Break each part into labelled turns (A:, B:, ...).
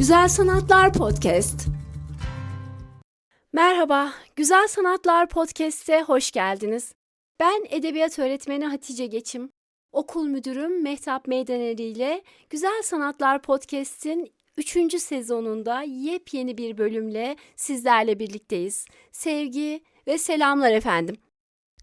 A: Güzel Sanatlar Podcast. Merhaba, Güzel Sanatlar Podcast'e hoş geldiniz. Ben edebiyat öğretmeni Hatice Geçim. Okul müdürüm Mehtap Meydaneri ile Güzel Sanatlar Podcast'in 3. sezonunda yepyeni bir bölümle sizlerle birlikteyiz. Sevgi ve selamlar efendim.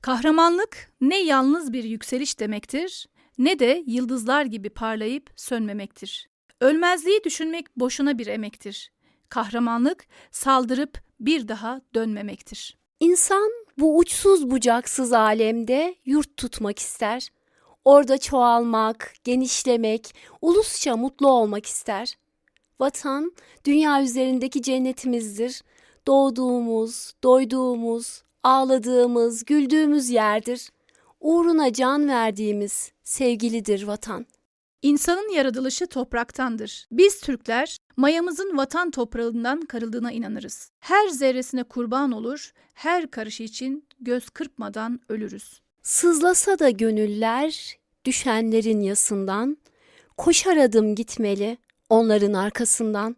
B: Kahramanlık ne yalnız bir yükseliş demektir ne de yıldızlar gibi parlayıp sönmemektir. Ölmezliği düşünmek boşuna bir emektir. Kahramanlık saldırıp bir daha dönmemektir.
A: İnsan bu uçsuz bucaksız alemde yurt tutmak ister. Orada çoğalmak, genişlemek, ulusça mutlu olmak ister. Vatan, dünya üzerindeki cennetimizdir. Doğduğumuz, doyduğumuz, ağladığımız, güldüğümüz yerdir. Uğruna can verdiğimiz sevgilidir vatan.
B: İnsanın yaratılışı topraktandır. Biz Türkler mayamızın vatan toprağından karıldığına inanırız. Her zerresine kurban olur, her karışı için göz kırpmadan ölürüz.
A: Sızlasa da gönüller düşenlerin yasından, koşar adım gitmeli onların arkasından.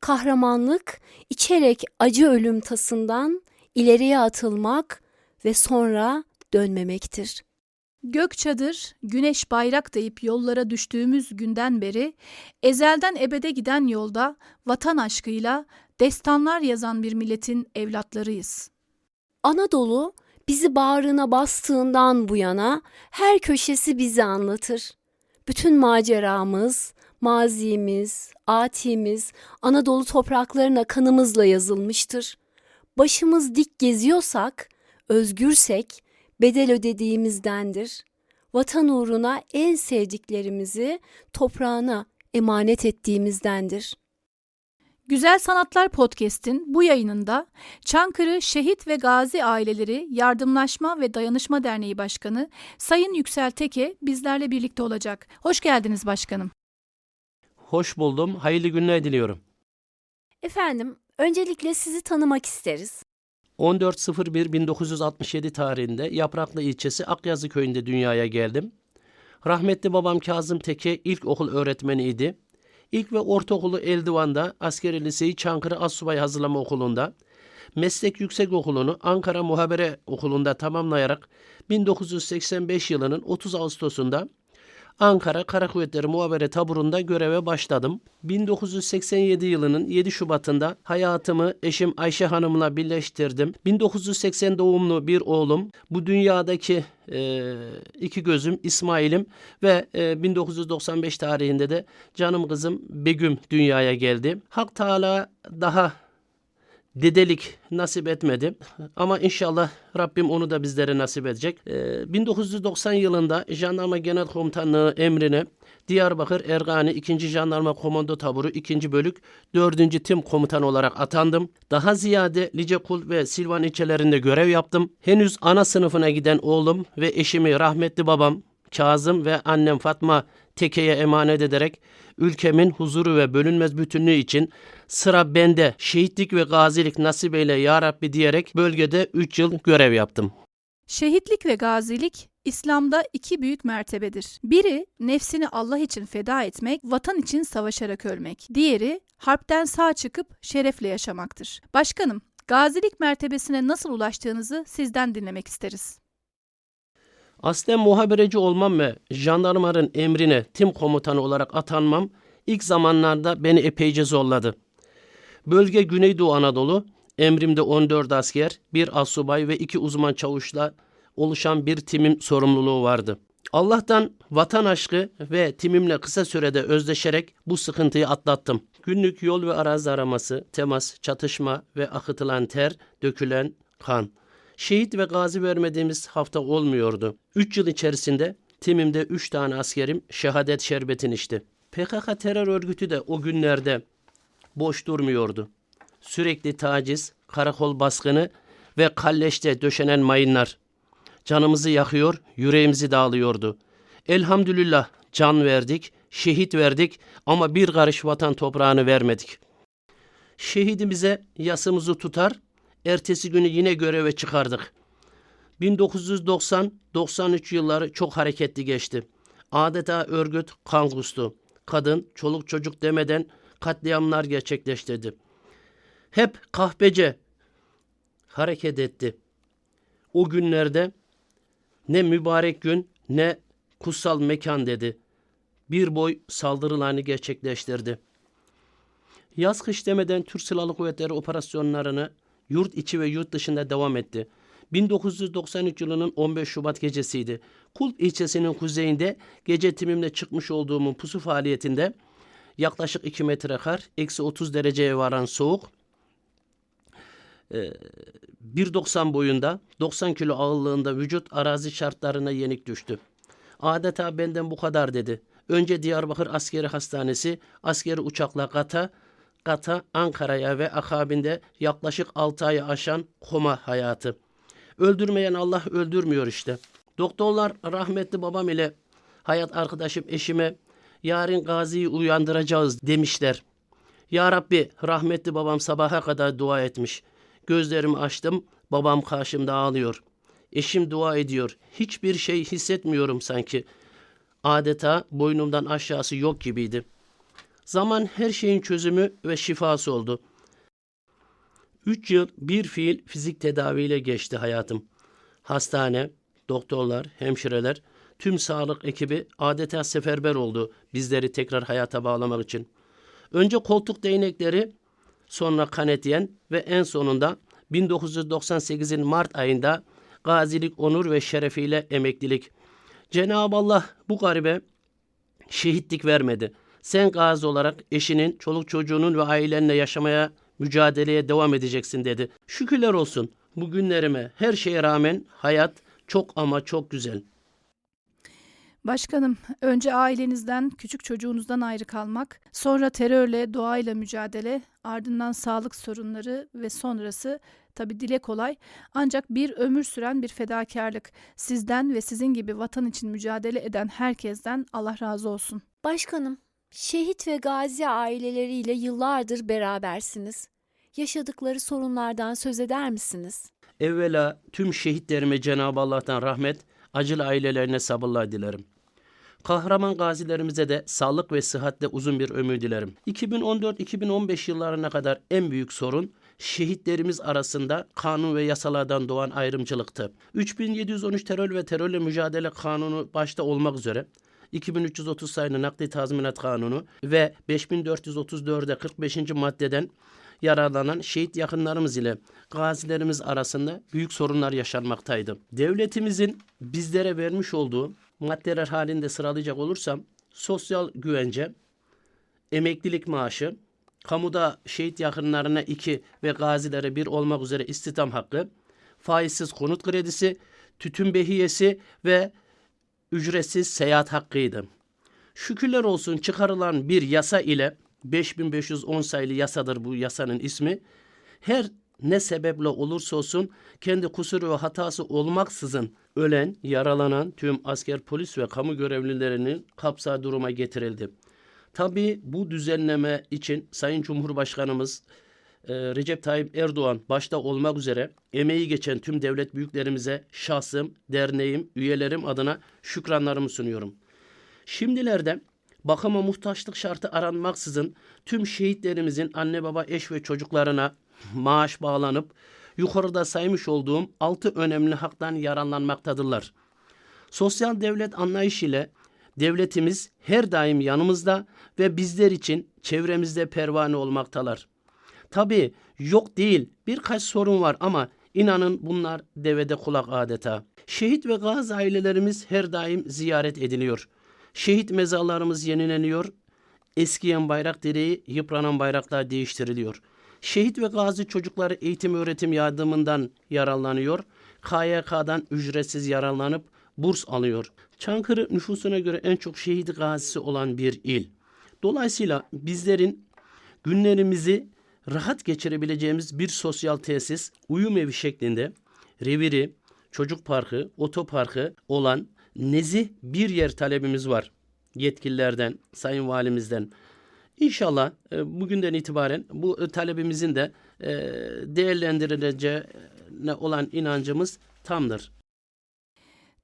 A: Kahramanlık içerek acı ölüm tasından ileriye atılmak ve sonra dönmemektir.
B: Gök çadır, güneş bayrak deyip yollara düştüğümüz günden beri ezelden ebede giden yolda vatan aşkıyla destanlar yazan bir milletin evlatlarıyız.
A: Anadolu bizi bağrına bastığından bu yana her köşesi bizi anlatır. Bütün maceramız, mazimiz, atimiz Anadolu topraklarına kanımızla yazılmıştır. Başımız dik geziyorsak, özgürsek bedel ödediğimizdendir. Vatan uğruna en sevdiklerimizi toprağına emanet ettiğimizdendir.
B: Güzel Sanatlar Podcast'in bu yayınında Çankırı Şehit ve Gazi Aileleri Yardımlaşma ve Dayanışma Derneği Başkanı Sayın Yüksel Teke bizlerle birlikte olacak. Hoş geldiniz başkanım.
C: Hoş buldum. Hayırlı günler diliyorum.
A: Efendim, öncelikle sizi tanımak isteriz.
C: 14.01.1967 tarihinde Yapraklı ilçesi Akyazı köyünde dünyaya geldim. Rahmetli babam Kazım Teke ilkokul öğretmeniydi. İlk ve ortaokulu Eldivan'da, askeri liseyi Çankırı Assubay Hazırlama Okulu'nda, meslek yüksek okulunu Ankara Muhabere Okulu'nda tamamlayarak 1985 yılının 30 Ağustos'unda Ankara Kara Kuvvetleri Muhabere Taburu'nda göreve başladım. 1987 yılının 7 Şubat'ında hayatımı eşim Ayşe Hanım'la birleştirdim. 1980 doğumlu bir oğlum, bu dünyadaki e, iki gözüm İsmail'im ve e, 1995 tarihinde de canım kızım Begüm dünyaya geldi. Hak Teala daha dedelik nasip etmedi. Ama inşallah Rabbim onu da bizlere nasip edecek. Ee, 1990 yılında Jandarma Genel Komutanlığı emrine Diyarbakır Ergani 2. Jandarma Komando Taburu 2. Bölük 4. Tim Komutanı olarak atandım. Daha ziyade Licekul ve Silvan ilçelerinde görev yaptım. Henüz ana sınıfına giden oğlum ve eşimi rahmetli babam Kazım ve annem Fatma Teke'ye emanet ederek ülkemin huzuru ve bölünmez bütünlüğü için sıra bende şehitlik ve gazilik nasip eyle ya Rabbi diyerek bölgede 3 yıl görev yaptım.
B: Şehitlik ve gazilik İslam'da iki büyük mertebedir. Biri nefsini Allah için feda etmek, vatan için savaşarak ölmek. Diğeri harpten sağ çıkıp şerefle yaşamaktır. Başkanım, gazilik mertebesine nasıl ulaştığınızı sizden dinlemek isteriz.
C: Aslen muhabereci olmam ve jandarmanın emrine tim komutanı olarak atanmam ilk zamanlarda beni epeyce zorladı. Bölge Güneydoğu Anadolu, emrimde 14 asker, bir asubay ve iki uzman çavuşla oluşan bir timim sorumluluğu vardı. Allah'tan vatan aşkı ve timimle kısa sürede özdeşerek bu sıkıntıyı atlattım. Günlük yol ve arazi araması, temas, çatışma ve akıtılan ter, dökülen kan. Şehit ve gazi vermediğimiz hafta olmuyordu. 3 yıl içerisinde timimde 3 tane askerim şehadet şerbetini içti. PKK terör örgütü de o günlerde boş durmuyordu. Sürekli taciz, karakol baskını ve kalleşte döşenen mayınlar canımızı yakıyor, yüreğimizi dağılıyordu. Elhamdülillah can verdik, şehit verdik ama bir karış vatan toprağını vermedik. Şehidimize yasımızı tutar, ertesi günü yine göreve çıkardık. 1990-93 yılları çok hareketli geçti. Adeta örgüt kan kustu. Kadın, çoluk çocuk demeden katliamlar gerçekleştirdi. Hep kahpece hareket etti. O günlerde ne mübarek gün ne kutsal mekan dedi. Bir boy saldırılarını gerçekleştirdi. Yaz kış demeden Türk Silahlı Kuvvetleri operasyonlarını yurt içi ve yurt dışında devam etti. 1993 yılının 15 Şubat gecesiydi. Kulp ilçesinin kuzeyinde gece timimle çıkmış olduğumun pusu faaliyetinde yaklaşık 2 metre kar, eksi 30 dereceye varan soğuk, e, 1.90 boyunda, 90 kilo ağırlığında vücut arazi şartlarına yenik düştü. Adeta benden bu kadar dedi. Önce Diyarbakır Askeri Hastanesi, askeri uçakla Kata, Kata Ankara'ya ve akabinde yaklaşık 6 ayı aşan koma hayatı. Öldürmeyen Allah öldürmüyor işte. Doktorlar rahmetli babam ile hayat arkadaşım eşime yarın gaziyi uyandıracağız demişler. Ya Rabbi rahmetli babam sabaha kadar dua etmiş. Gözlerimi açtım babam karşımda ağlıyor. Eşim dua ediyor. Hiçbir şey hissetmiyorum sanki. Adeta boynumdan aşağısı yok gibiydi. Zaman her şeyin çözümü ve şifası oldu. Üç yıl bir fiil fizik tedaviyle geçti hayatım. Hastane, doktorlar, hemşireler, tüm sağlık ekibi adeta seferber oldu bizleri tekrar hayata bağlamak için. Önce koltuk değnekleri, sonra kanetiyen ve en sonunda 1998'in Mart ayında gazilik onur ve şerefiyle emeklilik. Cenab-ı Allah bu garibe şehitlik vermedi. Sen gazi olarak eşinin, çoluk çocuğunun ve ailenle yaşamaya, mücadeleye devam edeceksin dedi. Şükürler olsun bu günlerime her şeye rağmen hayat çok ama çok güzel.
B: Başkanım, önce ailenizden, küçük çocuğunuzdan ayrı kalmak, sonra terörle, doğayla mücadele, ardından sağlık sorunları ve sonrası tabi dile kolay ancak bir ömür süren bir fedakarlık. Sizden ve sizin gibi vatan için mücadele eden herkesten Allah razı olsun.
A: Başkanım, şehit ve gazi aileleriyle yıllardır berabersiniz. Yaşadıkları sorunlardan söz eder misiniz?
C: Evvela tüm şehitlerime Cenab-ı Allah'tan rahmet, acılı ailelerine sabırlar dilerim. Kahraman gazilerimize de sağlık ve sıhhatle uzun bir ömür dilerim. 2014-2015 yıllarına kadar en büyük sorun şehitlerimiz arasında kanun ve yasalardan doğan ayrımcılıktı. 3713 terör ve terörle mücadele kanunu başta olmak üzere 2330 sayılı nakdi tazminat kanunu ve 5434'e 45. maddeden yararlanan şehit yakınlarımız ile gazilerimiz arasında büyük sorunlar yaşanmaktaydı. Devletimizin bizlere vermiş olduğu maddeler halinde sıralayacak olursam sosyal güvence, emeklilik maaşı, kamuda şehit yakınlarına iki ve gazilere bir olmak üzere istihdam hakkı, faizsiz konut kredisi, tütün behiyesi ve ücretsiz seyahat hakkıydı. Şükürler olsun çıkarılan bir yasa ile 5510 sayılı yasadır bu yasanın ismi. Her ne sebeple olursa olsun kendi kusuru ve hatası olmaksızın ölen, yaralanan tüm asker, polis ve kamu görevlilerinin kapsa duruma getirildi. Tabii bu düzenleme için Sayın Cumhurbaşkanımız e, Recep Tayyip Erdoğan başta olmak üzere emeği geçen tüm devlet büyüklerimize şahsım, derneğim, üyelerim adına şükranlarımı sunuyorum. Şimdilerde bakıma muhtaçlık şartı aranmaksızın tüm şehitlerimizin anne baba eş ve çocuklarına maaş bağlanıp yukarıda saymış olduğum altı önemli haktan yararlanmaktadırlar. Sosyal devlet anlayışı ile devletimiz her daim yanımızda ve bizler için çevremizde pervane olmaktalar. Tabii yok değil birkaç sorun var ama inanın bunlar devede kulak adeta. Şehit ve gazi ailelerimiz her daim ziyaret ediliyor. Şehit mezarlarımız yenileniyor. Eskiyen bayrak direği, yıpranan bayraklar değiştiriliyor. Şehit ve gazi çocukları eğitim öğretim yardımından yararlanıyor. KYK'dan ücretsiz yararlanıp burs alıyor. Çankırı nüfusuna göre en çok şehit gazisi olan bir il. Dolayısıyla bizlerin günlerimizi rahat geçirebileceğimiz bir sosyal tesis, uyum evi şeklinde reviri, çocuk parkı, otoparkı olan nezih bir yer talebimiz var. Yetkililerden, sayın valimizden. İnşallah e, bugünden itibaren bu e, talebimizin de e, değerlendirileceğine olan inancımız tamdır.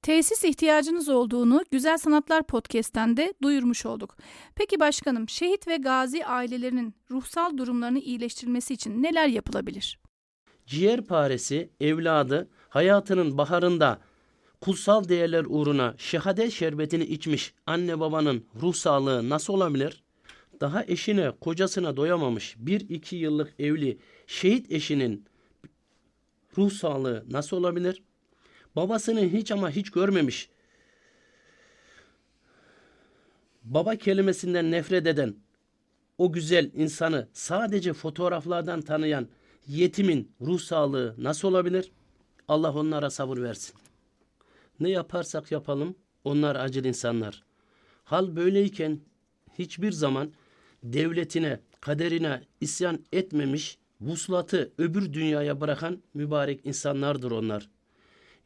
B: Tesis ihtiyacınız olduğunu Güzel Sanatlar Podcast'ten de duyurmuş olduk. Peki başkanım, şehit ve gazi ailelerinin ruhsal durumlarını iyileştirilmesi için neler yapılabilir?
C: Ciğerparesi evladı hayatının baharında kutsal değerler uğruna şehadet şerbetini içmiş anne babanın ruh sağlığı nasıl olabilir? Daha eşine, kocasına doyamamış bir iki yıllık evli şehit eşinin ruh sağlığı nasıl olabilir? Babasını hiç ama hiç görmemiş. Baba kelimesinden nefret eden o güzel insanı sadece fotoğraflardan tanıyan yetimin ruh sağlığı nasıl olabilir? Allah onlara sabır versin. Ne yaparsak yapalım onlar acil insanlar. Hal böyleyken hiçbir zaman devletine, kaderine isyan etmemiş, vuslatı öbür dünyaya bırakan mübarek insanlardır onlar.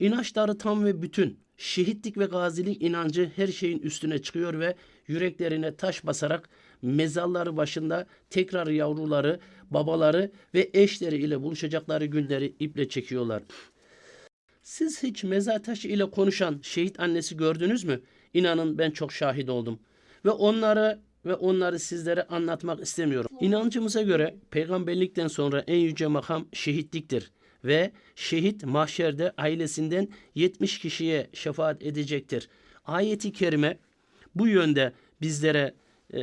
C: İnançları tam ve bütün, şehitlik ve gazilik inancı her şeyin üstüne çıkıyor ve yüreklerine taş basarak mezarları başında tekrar yavruları, babaları ve eşleri ile buluşacakları günleri iple çekiyorlar. Siz hiç mezar taşı ile konuşan şehit annesi gördünüz mü? İnanın ben çok şahit oldum. Ve onları ve onları sizlere anlatmak istemiyorum. İnancımıza göre peygamberlikten sonra en yüce makam şehitliktir ve şehit mahşerde ailesinden 70 kişiye şefaat edecektir. Ayeti kerime bu yönde bizlere e,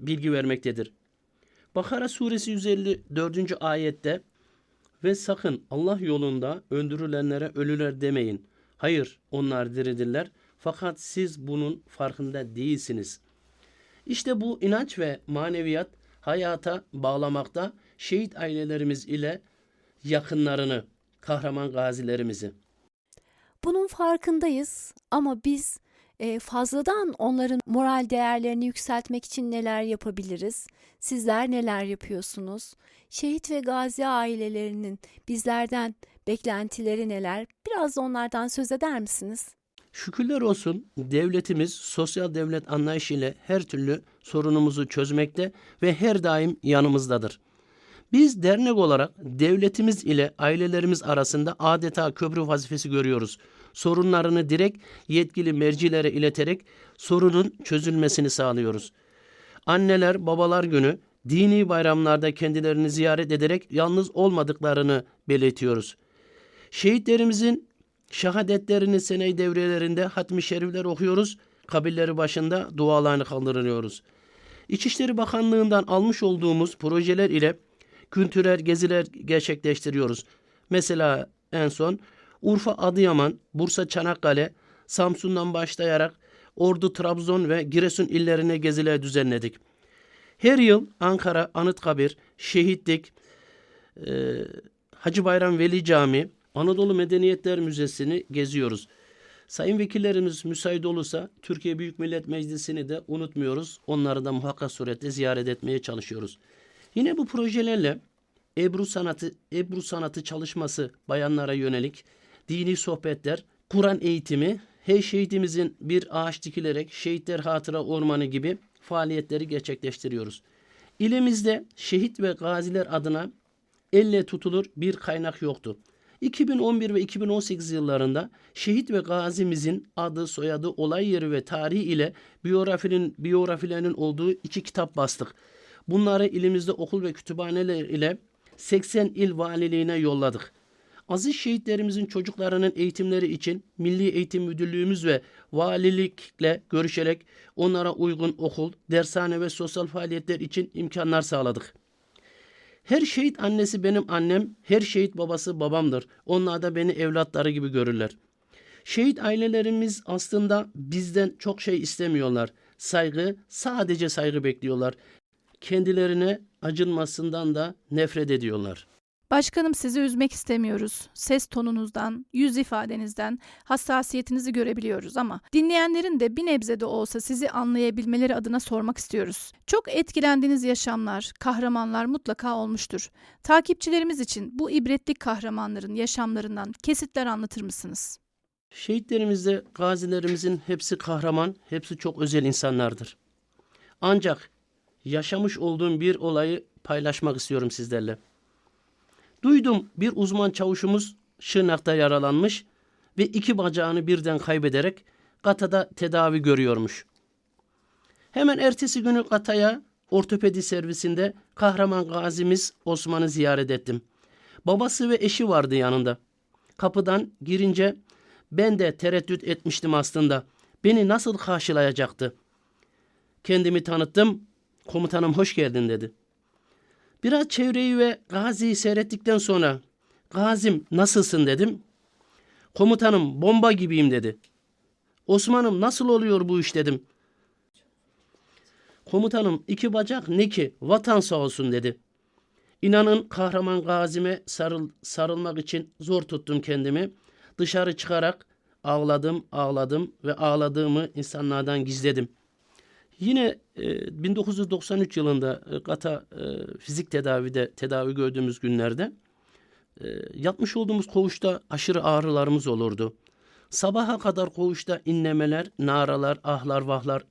C: bilgi vermektedir. Bakara suresi 154. ayette ve sakın Allah yolunda öldürülenlere ölüler demeyin. Hayır onlar diridirler fakat siz bunun farkında değilsiniz. İşte bu inanç ve maneviyat hayata bağlamakta şehit ailelerimiz ile yakınlarını, kahraman gazilerimizi.
A: Bunun farkındayız ama biz e, fazladan onların moral değerlerini yükseltmek için neler yapabiliriz? Sizler neler yapıyorsunuz? Şehit ve gazi ailelerinin bizlerden beklentileri neler? Biraz da onlardan söz eder misiniz?
C: Şükürler olsun devletimiz sosyal devlet anlayışıyla her türlü sorunumuzu çözmekte ve her daim yanımızdadır. Biz dernek olarak devletimiz ile ailelerimiz arasında adeta köprü vazifesi görüyoruz. Sorunlarını direkt yetkili mercilere ileterek sorunun çözülmesini sağlıyoruz. Anneler babalar günü dini bayramlarda kendilerini ziyaret ederek yalnız olmadıklarını belirtiyoruz. Şehitlerimizin şehadetlerini seney devrelerinde hatmi şerifler okuyoruz. Kabirleri başında dualarını kaldırıyoruz. İçişleri Bakanlığı'ndan almış olduğumuz projeler ile kültürel geziler gerçekleştiriyoruz. Mesela en son Urfa, Adıyaman, Bursa, Çanakkale, Samsun'dan başlayarak Ordu, Trabzon ve Giresun illerine geziler düzenledik. Her yıl Ankara, Anıtkabir, Şehitlik, e, Hacı Bayram Veli Camii, Anadolu Medeniyetler Müzesi'ni geziyoruz. Sayın vekillerimiz müsait olursa Türkiye Büyük Millet Meclisi'ni de unutmuyoruz. Onları da muhakkak surette ziyaret etmeye çalışıyoruz. Yine bu projelerle Ebru sanatı Ebru sanatı çalışması bayanlara yönelik dini sohbetler, Kur'an eğitimi, her şehitimizin bir ağaç dikilerek şehitler hatıra ormanı gibi faaliyetleri gerçekleştiriyoruz. İlimizde şehit ve gaziler adına elle tutulur bir kaynak yoktu. 2011 ve 2018 yıllarında şehit ve gazimizin adı, soyadı, olay yeri ve tarihi ile biyografinin, biyografilerinin olduğu iki kitap bastık. Bunları ilimizde okul ve kütüphaneler ile 80 il valiliğine yolladık. Aziz şehitlerimizin çocuklarının eğitimleri için Milli Eğitim Müdürlüğümüz ve valilikle görüşerek onlara uygun okul, dershane ve sosyal faaliyetler için imkanlar sağladık. Her şehit annesi benim annem, her şehit babası babamdır. Onlar da beni evlatları gibi görürler. Şehit ailelerimiz aslında bizden çok şey istemiyorlar. Saygı, sadece saygı bekliyorlar. Kendilerine acınmasından da nefret ediyorlar.
B: Başkanım sizi üzmek istemiyoruz. Ses tonunuzdan, yüz ifadenizden hassasiyetinizi görebiliyoruz ama dinleyenlerin de bir nebze de olsa sizi anlayabilmeleri adına sormak istiyoruz. Çok etkilendiğiniz yaşamlar, kahramanlar mutlaka olmuştur. Takipçilerimiz için bu ibretlik kahramanların yaşamlarından kesitler anlatır mısınız?
C: Şehitlerimizde gazilerimizin hepsi kahraman, hepsi çok özel insanlardır. Ancak yaşamış olduğum bir olayı paylaşmak istiyorum sizlerle. Duydum bir uzman çavuşumuz Şırnak'ta yaralanmış ve iki bacağını birden kaybederek Gata'da tedavi görüyormuş. Hemen ertesi günü Gata'ya ortopedi servisinde kahraman gazimiz Osman'ı ziyaret ettim. Babası ve eşi vardı yanında. Kapıdan girince ben de tereddüt etmiştim aslında. Beni nasıl karşılayacaktı? Kendimi tanıttım. Komutanım hoş geldin dedi. Biraz çevreyi ve Gazi'yi seyrettikten sonra Gazim nasılsın dedim. Komutanım bomba gibiyim dedi. Osman'ım nasıl oluyor bu iş dedim. Komutanım iki bacak ne ki vatan sağ olsun dedi. İnanın kahraman gazime sarıl, sarılmak için zor tuttum kendimi. Dışarı çıkarak ağladım, ağladım ve ağladığımı insanlardan gizledim. Yine e, 1993 yılında e, Gata e, fizik tedavide tedavi gördüğümüz günlerde e, yatmış olduğumuz koğuşta aşırı ağrılarımız olurdu. Sabaha kadar koğuşta inlemeler, naralar, ahlar, vahlar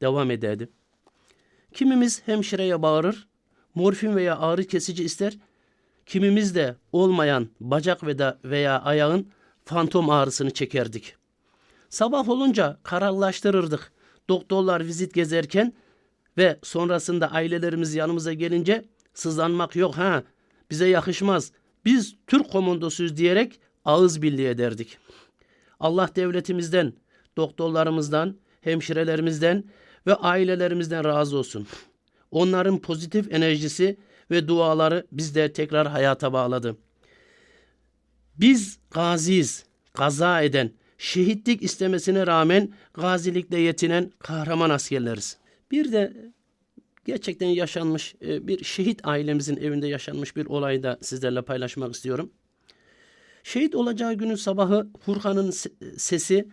C: devam ederdi. Kimimiz hemşireye bağırır, morfin veya ağrı kesici ister. Kimimiz de olmayan bacak veya ayağın fantom ağrısını çekerdik. Sabah olunca kararlaştırırdık. Doktorlar vizit gezerken ve sonrasında ailelerimiz yanımıza gelince sızlanmak yok ha bize yakışmaz. Biz Türk komandosuyuz diyerek ağız birliği ederdik. Allah devletimizden, doktorlarımızdan, hemşirelerimizden ve ailelerimizden razı olsun. Onların pozitif enerjisi ve duaları bizleri tekrar hayata bağladı. Biz gaziyiz, kaza eden, şehitlik istemesine rağmen gazilikle yetinen kahraman askerleriz. Bir de gerçekten yaşanmış e, bir şehit ailemizin evinde yaşanmış bir olayı da sizlerle paylaşmak istiyorum. Şehit olacağı günün sabahı Furkan'ın se- sesi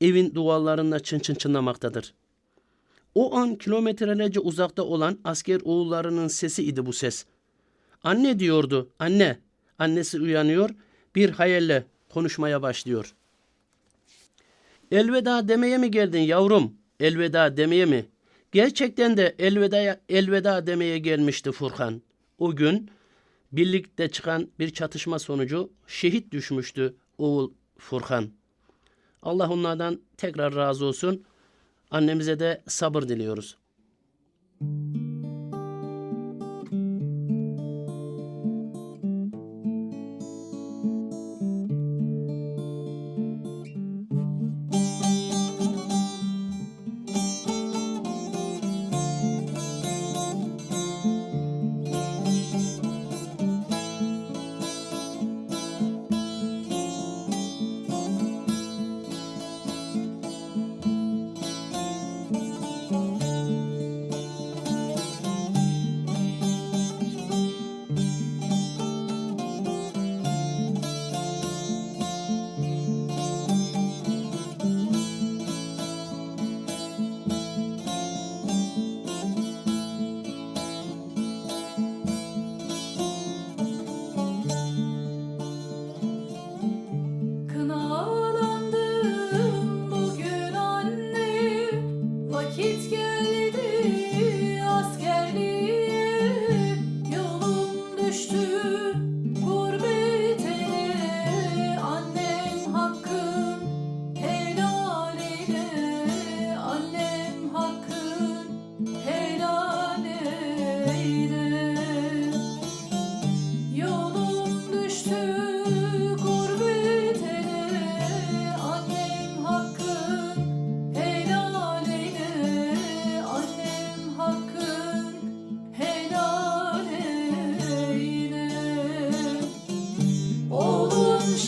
C: evin duvarlarında çın çın çınlamaktadır. O an kilometrelerce uzakta olan asker oğullarının sesi idi bu ses. Anne diyordu, anne. Annesi uyanıyor, bir hayalle konuşmaya başlıyor. Elveda demeye mi geldin yavrum? Elveda demeye mi? Gerçekten de elveda elveda demeye gelmişti Furkan. O gün birlikte çıkan bir çatışma sonucu şehit düşmüştü oğul Furkan. Allah onlardan tekrar razı olsun. Annemize de sabır diliyoruz.
B: Kınalandım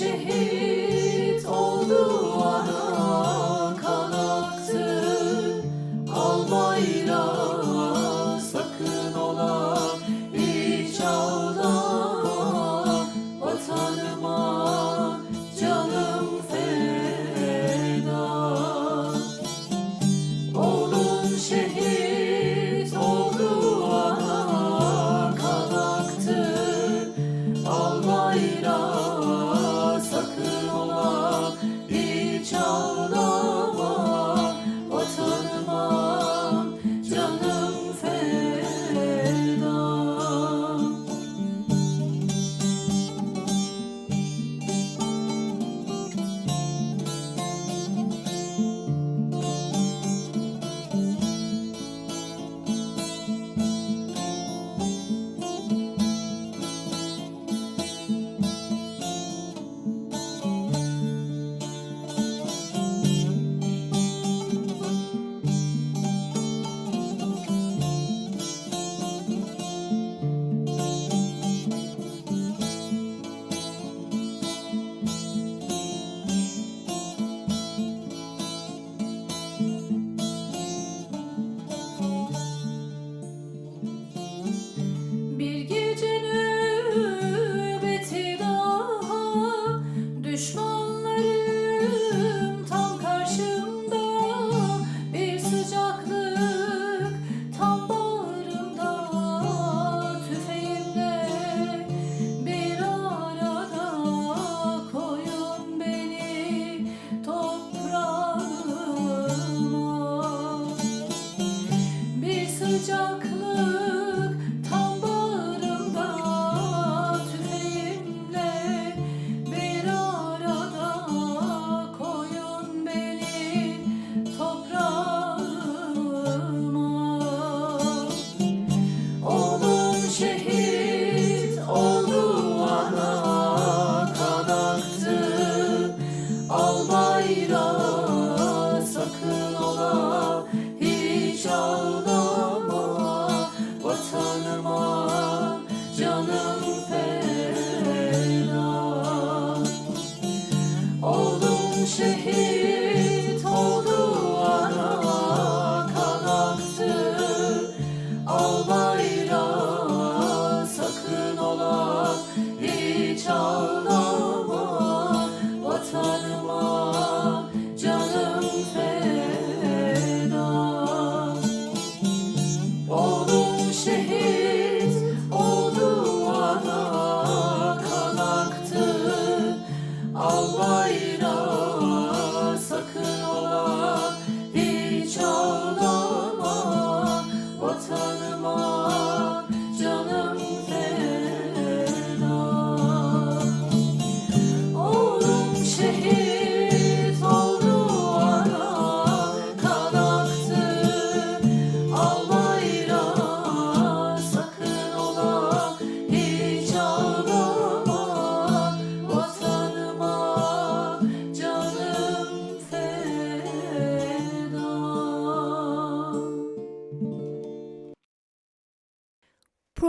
B: Oğlum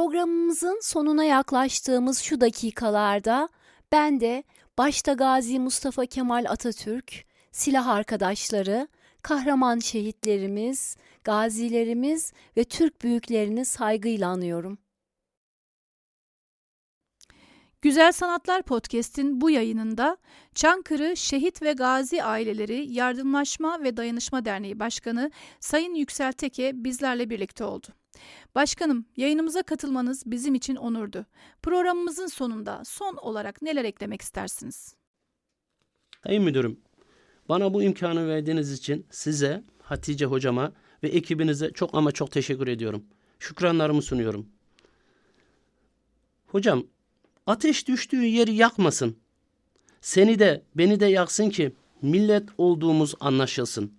A: Programımızın sonuna yaklaştığımız şu dakikalarda ben de başta Gazi Mustafa Kemal Atatürk, silah arkadaşları, kahraman şehitlerimiz, gazilerimiz ve Türk büyüklerini saygıyla anıyorum.
B: Güzel Sanatlar Podcast'in bu yayınında Çankırı Şehit ve Gazi Aileleri Yardımlaşma ve Dayanışma Derneği Başkanı Sayın Yüksel Teke bizlerle birlikte oldu. Başkanım, yayınımıza katılmanız bizim için onurdu. Programımızın sonunda son olarak neler eklemek istersiniz?
C: Sayın Müdürüm, bana bu imkanı verdiğiniz için size, Hatice Hocama ve ekibinize çok ama çok teşekkür ediyorum. Şükranlarımı sunuyorum. Hocam, ateş düştüğü yeri yakmasın. Seni de beni de yaksın ki millet olduğumuz anlaşılsın.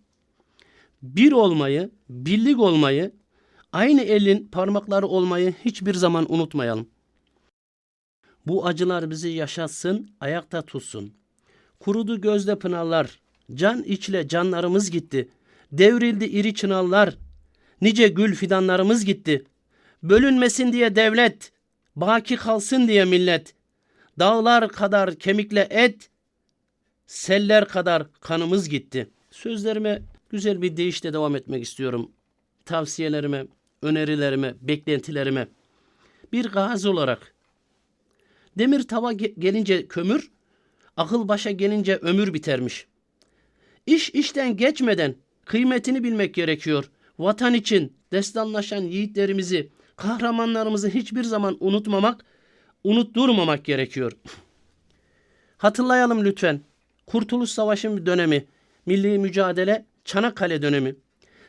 C: Bir olmayı, birlik olmayı, aynı elin parmakları olmayı hiçbir zaman unutmayalım. Bu acılar bizi yaşatsın, ayakta tutsun. Kurudu gözde pınarlar, can içle canlarımız gitti. Devrildi iri çınarlar, nice gül fidanlarımız gitti. Bölünmesin diye devlet, baki kalsın diye millet. Dağlar kadar kemikle et, seller kadar kanımız gitti. Sözlerime güzel bir deyişle devam etmek istiyorum. Tavsiyelerime, önerilerime, beklentilerime. Bir gazi olarak demir tava ge- gelince kömür, akıl başa gelince ömür bitermiş. İş işten geçmeden kıymetini bilmek gerekiyor. Vatan için destanlaşan yiğitlerimizi, kahramanlarımızı hiçbir zaman unutmamak, unutturmamak gerekiyor. Hatırlayalım lütfen. Kurtuluş Savaşı dönemi, milli mücadele, Çanakkale dönemi.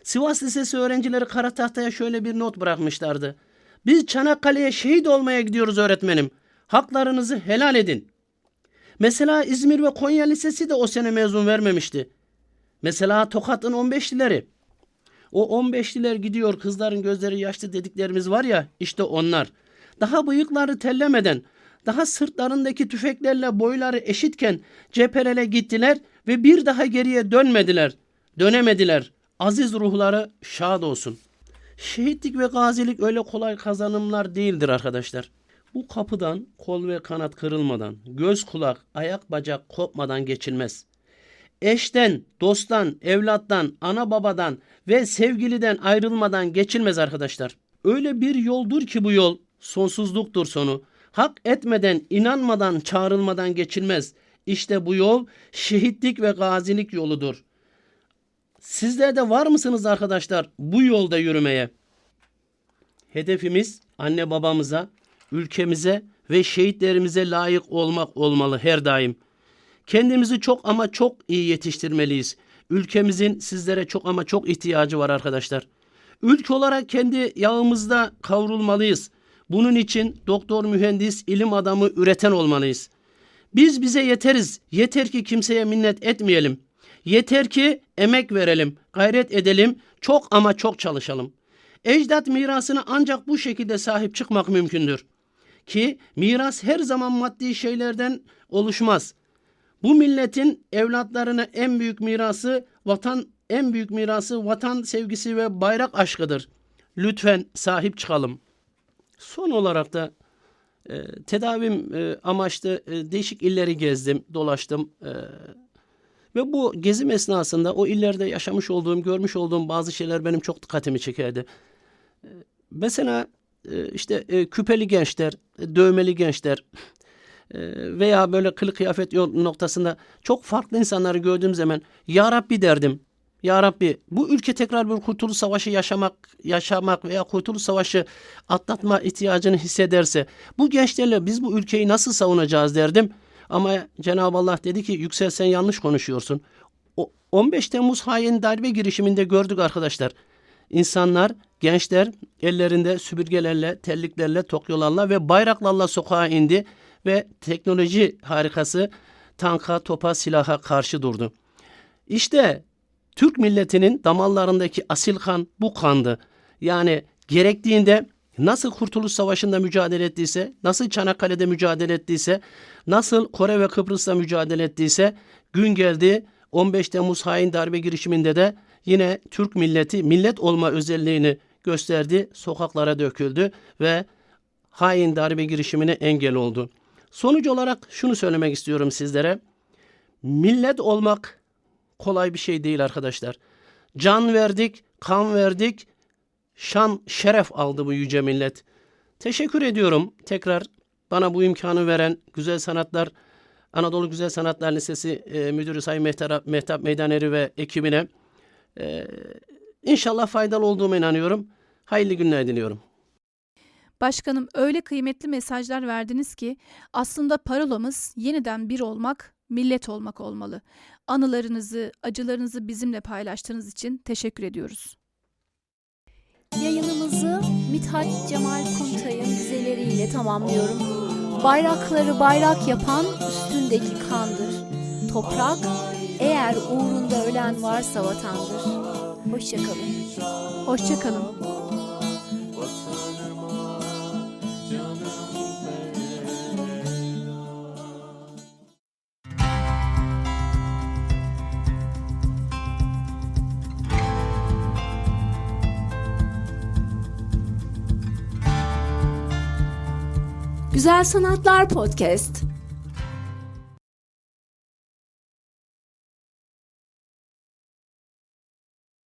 C: Sivas Lisesi öğrencileri kara tahtaya şöyle bir not bırakmışlardı. Biz Çanakkale'ye şehit olmaya gidiyoruz öğretmenim. Haklarınızı helal edin. Mesela İzmir ve Konya Lisesi de o sene mezun vermemişti. Mesela Tokat'ın 15'lileri. O 15'liler gidiyor kızların gözleri yaşlı dediklerimiz var ya işte onlar. Daha bıyıkları tellemeden, daha sırtlarındaki tüfeklerle boyları eşitken cephelere gittiler ve bir daha geriye dönmediler. Dönemediler. Aziz ruhları şad olsun. Şehitlik ve gazilik öyle kolay kazanımlar değildir arkadaşlar. Bu kapıdan kol ve kanat kırılmadan, göz kulak, ayak bacak kopmadan geçilmez. Eşten, dosttan, evlattan, ana babadan ve sevgiliden ayrılmadan geçilmez arkadaşlar. Öyle bir yoldur ki bu yol sonsuzluktur sonu. Hak etmeden, inanmadan, çağrılmadan geçilmez. İşte bu yol şehitlik ve gazilik yoludur. Sizler de var mısınız arkadaşlar bu yolda yürümeye? Hedefimiz anne babamıza, ülkemize ve şehitlerimize layık olmak olmalı her daim. Kendimizi çok ama çok iyi yetiştirmeliyiz. Ülkemizin sizlere çok ama çok ihtiyacı var arkadaşlar. Ülke olarak kendi yağımızda kavrulmalıyız. Bunun için doktor, mühendis, ilim adamı üreten olmalıyız. Biz bize yeteriz. Yeter ki kimseye minnet etmeyelim. Yeter ki emek verelim, gayret edelim, çok ama çok çalışalım. Ecdat mirasına ancak bu şekilde sahip çıkmak mümkündür. Ki miras her zaman maddi şeylerden oluşmaz. Bu milletin evlatlarına en büyük mirası vatan en büyük mirası vatan sevgisi ve bayrak aşkıdır. Lütfen sahip çıkalım. Son olarak da e, tedavim e, amaçlı e, değişik illeri gezdim, dolaştım. E, ve bu gezim esnasında o illerde yaşamış olduğum, görmüş olduğum bazı şeyler benim çok dikkatimi çekerdi. E, mesela e, işte e, küpeli gençler, e, dövmeli gençler veya böyle kılık kıyafet noktasında çok farklı insanları gördüğüm zaman Ya Rabbi derdim. Ya Rabbi bu ülke tekrar bir kurtuluş savaşı yaşamak yaşamak veya kurtuluş savaşı atlatma ihtiyacını hissederse bu gençlerle biz bu ülkeyi nasıl savunacağız derdim. Ama Cenab-ı Allah dedi ki Yüksel sen yanlış konuşuyorsun. O 15 Temmuz hain darbe girişiminde gördük arkadaşlar. İnsanlar, gençler ellerinde süpürgelerle, telliklerle, tokyolarla ve bayraklarla sokağa indi ve teknoloji harikası tanka, topa, silaha karşı durdu. İşte Türk milletinin damarlarındaki asil kan bu kandı. Yani gerektiğinde nasıl Kurtuluş Savaşı'nda mücadele ettiyse, nasıl Çanakkale'de mücadele ettiyse, nasıl Kore ve Kıbrıs'ta mücadele ettiyse gün geldi 15 Temmuz hain darbe girişiminde de yine Türk milleti millet olma özelliğini gösterdi, sokaklara döküldü ve hain darbe girişimine engel oldu. Sonuç olarak şunu söylemek istiyorum sizlere. Millet olmak kolay bir şey değil arkadaşlar. Can verdik, kan verdik, şan, şeref aldı bu yüce millet. Teşekkür ediyorum tekrar bana bu imkanı veren Güzel Sanatlar Anadolu Güzel Sanatlar Lisesi e, Müdürü Sayın Mehtap, Mehtap Meydaneri ve ekibine e, inşallah faydalı olduğuma inanıyorum. Hayırlı günler diliyorum.
B: Başkanım öyle kıymetli mesajlar verdiniz ki aslında parolamız yeniden bir olmak, millet olmak olmalı. Anılarınızı, acılarınızı bizimle paylaştığınız için teşekkür ediyoruz.
A: Yayınımızı Mithat Cemal Kuntay'ın dizeleriyle tamamlıyorum. Bayrakları bayrak yapan üstündeki kandır. Toprak eğer uğrunda ölen varsa vatandır. Hoşçakalın.
B: Hoşçakalın.
A: Güzel Sanatlar Podcast.